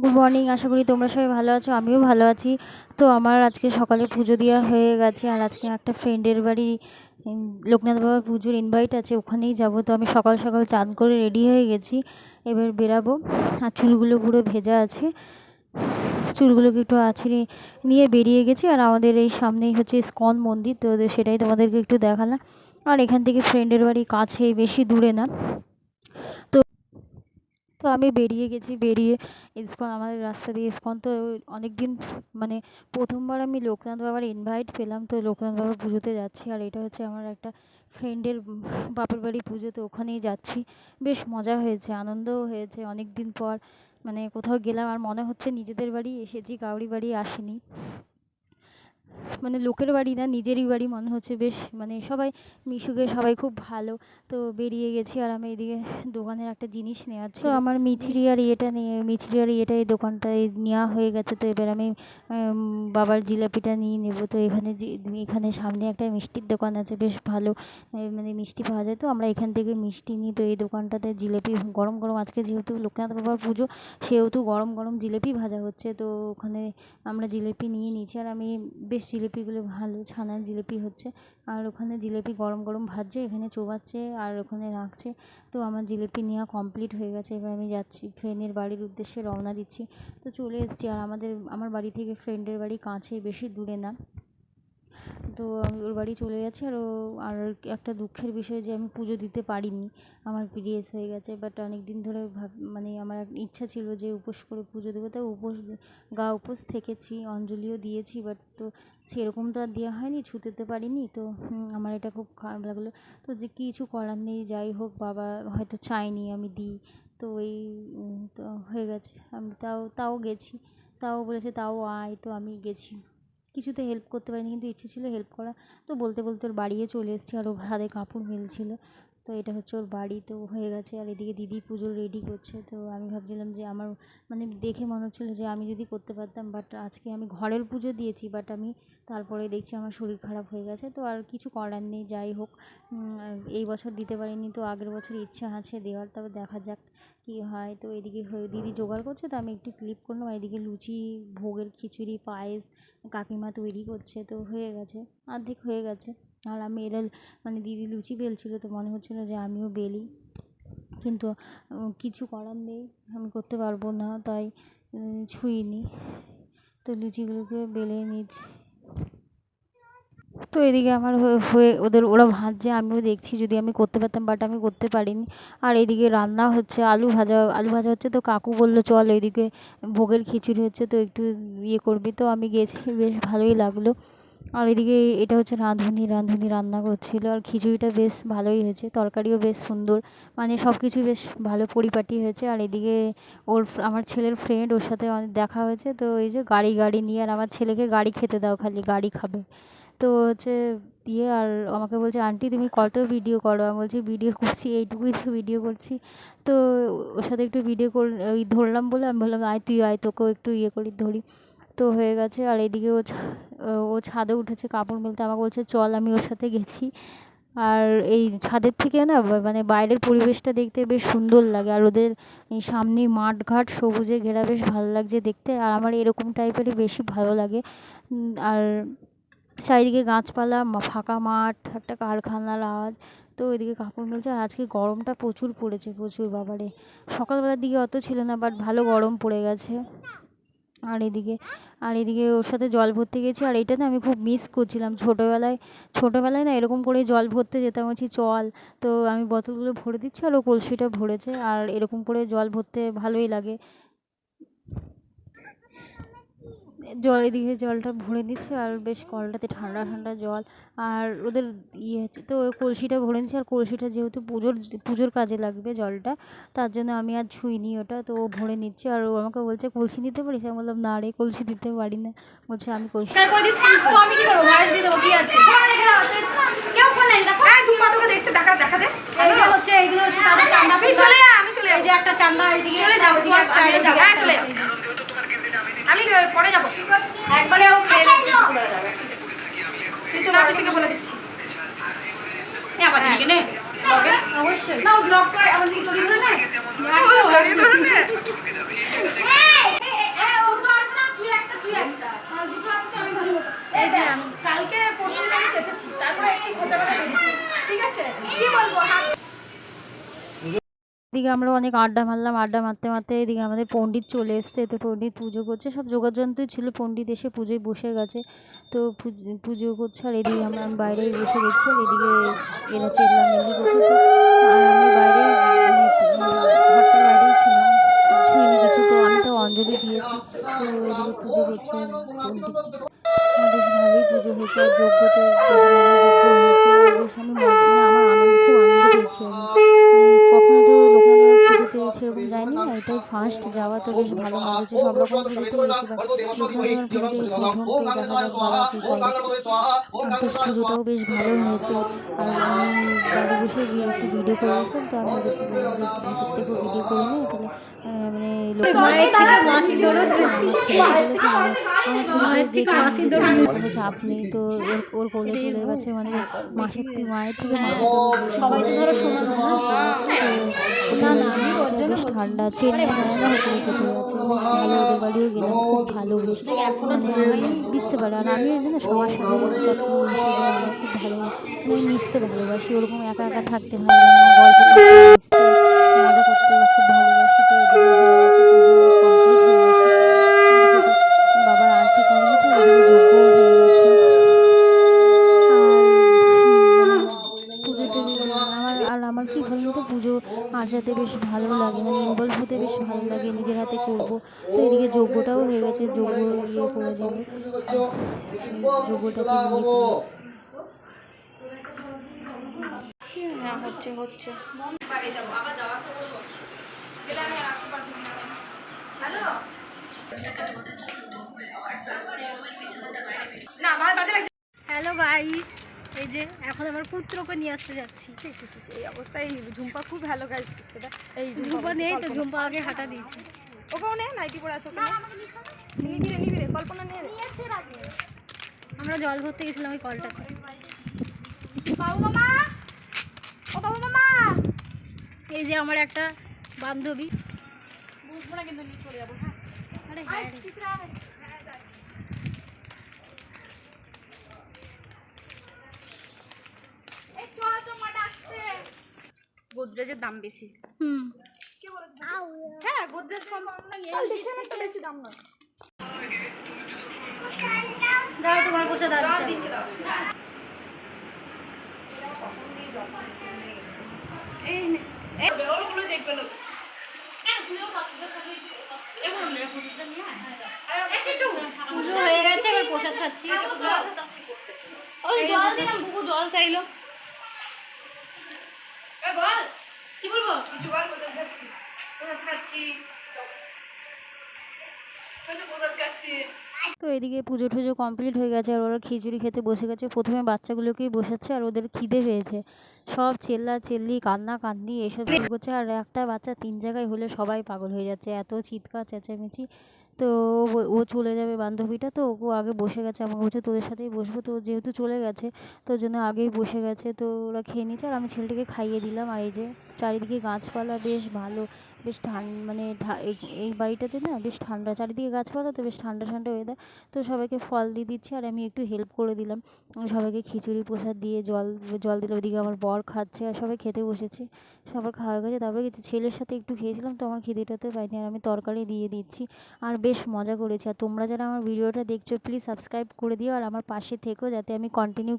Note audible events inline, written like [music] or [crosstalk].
Good morning আশা করি তোমরা সবাই ভালো আছো, আমিও ভালো আছি। তো আমার আজকে সকালে পুজো দেওয়া হয়ে গেছে, আর আজকে একটা ফ্রেন্ডের বাড়ি লোকনাথ বাবার পুজোর ইনভাইট আছে, ওখানেই যাব। তো আমি সকাল সকাল চান করে রেডি হয়ে গেছি, এবার বেরাবো। আর চুলগুলো পুরো ভেজা আছে, চুলগুলোকে একটু আছড়ে নিয়ে বেরিয়ে গেছি। আর আমাদের এই সামনেই হচ্ছে স্কন মন্দির, তো সেটাই তোমাদেরকে একটু দেখালাম। আর এখান থেকে ফ্রেন্ডের বাড়ি কাছে, বেশি দূরে না। তো তো আমি বেরিয়ে গেছি, বেরিয়ে ইস্কন, আমাদের রাস্তা দিয়ে ইস্কন। তো অনেক দিন মানে প্রথমবার আমি লোকনাথ বাবার ইনভাইট পেলাম, তো লোকনাথ বাবার পুজোতে যাচ্ছি। আর এটা হচ্ছে আমার একটা ফ্রেন্ডের বাপের বাড়ি পুজো, তো ওখানেই যাচ্ছি। বেশ মজা হয়েছে, আনন্দও হয়েছে। অনেক দিন পর মানে কোথাও গেলাম, আর মনে হচ্ছে নিজেদের বাড়ি এসেছি কাউরি বাড়ি আসিনি। মানে লোকের বাড়ি না নিজেরই বাড়ি মনে হচ্ছে বেশ মানে সবাই মিশুকে সবাই খুব ভালো। তো বেরিয়ে গেছি আর আমি এদিকে দোকানের একটা জিনিস নেওয়ার ছিল। আমার মিছরি আর ইয়েটা নিয়ে মিছরি আর ইয়েটা এই দোকানটায় নেওয়া হয়ে গেছে। তো এবার আমি বাবার জিলাপিটা নিয়ে নেব। তো এখানে যে এখানে সামনে একটা মিষ্টির দোকান আছে বেশ ভালো মানে মিষ্টি পাওয়া যায়। তো আমরা এখান থেকে মিষ্টি নিই। তো এই দোকানটাতে জিলেপি গরম গরম আজকে যেহেতু লোকনাথ বাবার পুজো সেহেতু গরম গরম জিলেপি ভাজা হচ্ছে। তো ওখানে আমরা জিলেপি নিয়ে নিয়েছি। আর আমি বেশ জিলেপিগুলো ভালো ছানার জিলিপি হচ্ছে। আর ওখানে জিলিপি গরম গরম ভাজছে, এখানে চোবাচ্ছে আর ওখানে রাখছে। তো আমার জিলিপি নেওয়া কমপ্লিট হয়ে গেছে, এবার আমি যাচ্ছি, ফ্রেন্ডের বাড়ির উদ্দেশ্যে রওনা দিচ্ছি। তো চলে এসেছি আর আমাদের, আমার বাড়ি থেকে ফ্রেন্ডের বাড়ি কাছে বেশি দূরে না। তো আমি ওর বাড়ি চলে গেছি আর ও, আর একটা দুঃখের বিষয় যে আমি পুজো দিতে পারিনি। আমার পিরিয়ডস হয়ে গেছে বাট অনেক দিন ধরে ভাব মানে আমার ইচ্ছা ছিল যে উপোস করে পুজো দেবো। তাই উপোস, গা উপোস থেকেছি, অঞ্জলিও দিয়েছি বাট তো সেরকম তো আর দেওয়া হয়নি, ছুতে তো পারিনি। তো আমার এটা খুব খারাপ লাগল। তো যে কিছু করার নেই, যাই হোক, বাবা হয়তো চায়নি আমি দিই। তো এই তো হয়ে গেছে। আমি তাও তাও গেছি। তাও বলেছে, তাও আয়, তো আমি গেছি। কিছুতে হেল্প করতে পারিনি, কিন্তু ইচ্ছে ছিল হেল্প করা তো বলতে বলতে ওর বাড়িও চলে এসেছি আর ও হাতে কাপড় মিলছিল। তো এটা হচ্ছে ওর বাড়ি, তো হয়ে গেছে। আর এদিকে দিদি পুজো রেডি করছে। তো আমি ভাবছিলাম যে আমার মানে দেখে মনে হচ্ছিল যে আমি যদি করতে পারতাম বাট আজকে আমি ঘরের পুজো দিয়েছি বাট আমি তারপরে দেখছি আমার শরীর খারাপ হয়ে গেছে। তো আর কিছু করার নেই, যাই হোক। এই বছর দিতে পারিনি, তো আগের বছর ইচ্ছা আছে দেওয়ার, তবে দেখা যাক। কী হয়? তো এদিকে দিদি জোগাড় করছে, তো আমি একটু ক্লিপ করলাম আর এদিকে লুচি, ভোগের খিচুড়ি, পায়েস, কাকিমা তৈরি করছে, তো হয়ে গেছে, অর্ধেক হয়ে গেছে। আর আমি এরা মানে দিদি লুচি বেলছিল, তো মনে হচ্ছিল যে আমিও বেলি। কিন্তু কিছু করার নেই, আমি করতে পারব না, তাই ছুঁইনি। তো লুচিগুলোকে বেলে নিচ্ছি তো এদিকে আমার হয়ে ওদের, ওরা ভাজছে, আমিও দেখছি যদি আমি করতে পারতাম বাট আমি করতে পারিনি। আর এদিকে রান্না হচ্ছে আলু ভাজা আলু ভাজা হচ্ছে তো কাকু বলল, চল এদিকে ভোগের খিচুড়ি হচ্ছে তো একটু ইয়ে করবি। তো আমি গেছি, [laughs] বেশ ভালোই লাগল। আর এদিকে এটা হচ্ছে রাঁধুনি রাঁধুনি রান্না করছিল। আর খিচুড়িটা বেশ ভালোই হয়েছে, তরকারিও বেশ সুন্দর। মানে সব কিছু বেশ ভালো পরিপাটি হয়েছে। আর এদিকে ওর আমার ছেলের ফ্রেন্ড ওর সাথে অনেক দেখা হয়েছে। তো এই যে গাড়ি গাড়ি নিয়ে, আর আমার ছেলেকে গাড়ি খেতে দাও খালি, গাড়ি খাবে। তো হচ্ছে দিয়ে আর আমাকে বলছে, আন্টি, তুমি কত ভিডিও করো? আমি বলছি ভিডিও করছি, এইটুকুই তো ভিডিও করছি। তো ওর সাথে একটু ভিডিও কর, ওই ধরলাম বলে আমি বললাম, আয়, তুই আয়, তোকেও একটু ইয়ে করি, ধরি। তো হয়ে গেছে। আর এদিকে ও ও ছাদে উঠেছে কাপড় মেলতে। আমাকে বলছে, চল, আমি ওর সাথে গেছি। আর এই ছাদের থেকে না মানে বাইরের পরিবেশটা দেখতে বেশ সুন্দর লাগে। আর ওদের এই সামনে মাঠঘাট, সবুজে ঘেরা বেশ ভালো লাগছে দেখতে। আর আমার এরকম টাইপেরই বেশি ভালো লাগে। আর চারিদিকে গাছপালা ফাঁকা মাঠ, একটা কারখানার আওয়াজ। তো ওইদিকে কাপড় মেলছে আর আজকে গরমটা প্রচুর পড়েছে, প্রচুর বাবারে। সকালবেলার দিকে অত ছিল না বাট ভালো গরম পড়ে গেছে। আর এদিকে আর এদিকে ওর সাথে জল ভরতে গেছি। আর এইটা না আমি খুব মিস করছিলাম ছোটোবেলায়। ছোটোবেলায় না এরকম করে জল ভরতে যেতাম, বলছি, চল। তো আমি বোতলগুলো ভরে দিচ্ছি আর ও কলসিটা ভরেছে। আর এরকম করে জল ভরতে ভালোই লাগে। জল এদিকে জলটা ভরে দিচ্ছে আর বেশ কলটাতে ঠান্ডা ঠান্ডা জল আর ওদের ইয়ে হচ্ছে তো কলসিটা ভরে নিচ্ছে আর কলসিটা যেহেতু পুজোর পুজোর কাজে লাগবে জলটা তার জন্য আমি আর ছুঁইনি ওটা তো ও ভরে নিচ্ছে আর ও আমাকে বলছে কলসি দিতে পারিস? আমি বললাম না রে কলসি দিতে পারি না। বলছে আমি কলসি আমি দিয়ে চলে যাব চলে যাব, আমি পরে যাব। একবারে ও খেয়ে যাবে। তুই তো না বেশিকে বলে দিচ্ছি। আবার হ্যাঁ। দিকে নে। অবশ্যই। নাও ব্লক করে আমার দিকে চলে ধরে নে। কালকে পরশু চেঁচেছি তারপরে এই খোঁজা এদিকে আমরা অনেক আড্ডা মারলাম, আড্ডা মারতে মারতে এদিকে আমাদের পণ্ডিত চলে এসছে, তো পণ্ডিত পুজো করছে। সব যোগাযন্ত্রই ছিল, পণ্ডিত এসে পুজোয় বসে গেছে। তো পুজ- করছে আর এদিকে আমরা বাইরে বসে দেখছি, আর এদিকে এরা চেল্লামেল্লি করছে। এটাই ফার্স্ট যাওয়া তো বেশ ভালো মনে হচ্ছে সব রকম পুজোতে পুজোটাও বেশ ভালো হয়েছে। আর আমি বাড়ি বসে গিয়ে একটু ভিডিও করেছিলাম তো আমি থেকেও ভিডিও করে নিই তাহলে চাপ নেই তো ওর ওর কোলে চলে গেছে মানে মাসের থেকে মায়ের থেকে সবাই ধরো সমান না। না আমি ওর জন্য ঠান্ডা চেন্নাই ঠান্ডা হোটেলে যেতে যাচ্ছে ভালো ওদের বাড়িও গেলাম খুব ভালো মানে বুঝতে পারি আর আমি না সবার সাথে চট করে মিশে যাই আমার খুব ভালো মিশতে ভালোবাসি ওরকম একা একা থাকতে গল্প না হ্যালো? না আমার বাজে লাগছে। হ্যালো গাইস এই যে এখন আমার পুত্রকে নিয়ে আসতে যাচ্ছি। এই অবস্থায় ঝুম্পা খুব ভালো কাজ করছে। এই ঝুম্পা নেই তো ঝুম্পা আগে হাঁটা দিয়েছি। ওকেও নে নাইটি পরে আছে ওকে নিবি রে নিবি রে কল্পনা নে। রে আমরা জল ধরতে গেছিলাম ওই কলটাতে। বাবু মামা ও বাবু মামা এই যে আমার একটা বান্ধবী। বুঝব না কিন্তু নিয়ে চলে যাব হ্যাঁ। আরে হ্যাঁ। গোদরেজের দাম বেশি। হুম। হ্যাঁ গোদরেজ কম। দেখে না বেশি দাম না দাঁড়া তোমার বসে দাঁড়া দিচ্ছি পুজো হয়ে গেছে এবার প্রসাদ খাচ্ছি। ওই জল দিলাম বুবু জল চাইলো। বল কি বলব? কিছু বল প্রসাদ খাচ্ছি। প্রসাদ খাচ্ছি। প্রসাদ খাচ্ছি। তো এদিকে পুজো টুজো কমপ্লিট হয়ে গেছে আর ওরা খিচুড়ি খেতে বসে গেছে। প্রথমে বাচ্চাগুলোকেই বসাচ্ছে আর ওদের খিদে পেয়েছে। সব চেল্লা চেল্লি, কান্না কান্দি এসব শুরু করছে আর একটা বাচ্চা তিন জায়গায় হলে সবাই পাগল হয়ে যাচ্ছে। এত চিৎকার, চেঁচামেচি। তো ও- চলে যাবে বান্ধবীটা। তো ও আগে বসে গেছে। আমাকে বলছে, তোদের সাথেই বসবো। তো যেহেতু চলে গেছে তো ওই জন্য আগেই বসে গেছে। তো ওরা খেয়ে নিচ্ছে আর আমি ছেলেটিকে খাইয়ে দিলাম। আর এই যে চারিদিকে গাছপালা বেশ ভালো, বেশ ঠান মানে এই- বাড়িটাতে না বেশ ঠান্ডা, চারিদিকে গাছপালা তো বেশ ঠান্ডা ঠান্ডা ওয়েদার তো সবাইকে ফল দিয়ে দিচ্ছি আর আমি একটু হেল্প করে দিলাম। সবাইকে খিচুড়ি প্রসাদ দিয়ে জল জল দিলাম ওদিকে আমার বর খাচ্ছে আর সবাই খেতে বসেছে। সবার খাওয়া গেছে, তারপরে গেছে, ছেলের সাথে একটু খেয়েছিলাম, তো আমার খিদেটাতে পাইনি আর আমি তরকারি দিয়ে দিচ্ছি। আর বেশ মজা করেছি, আর তোমরা যারা আমার ভিডিওটা দেখছ প্লিজ সাবস্ক্রাইব করে দিও আর আমার পাশে থেকো যাতে আমি কন্টিনিউ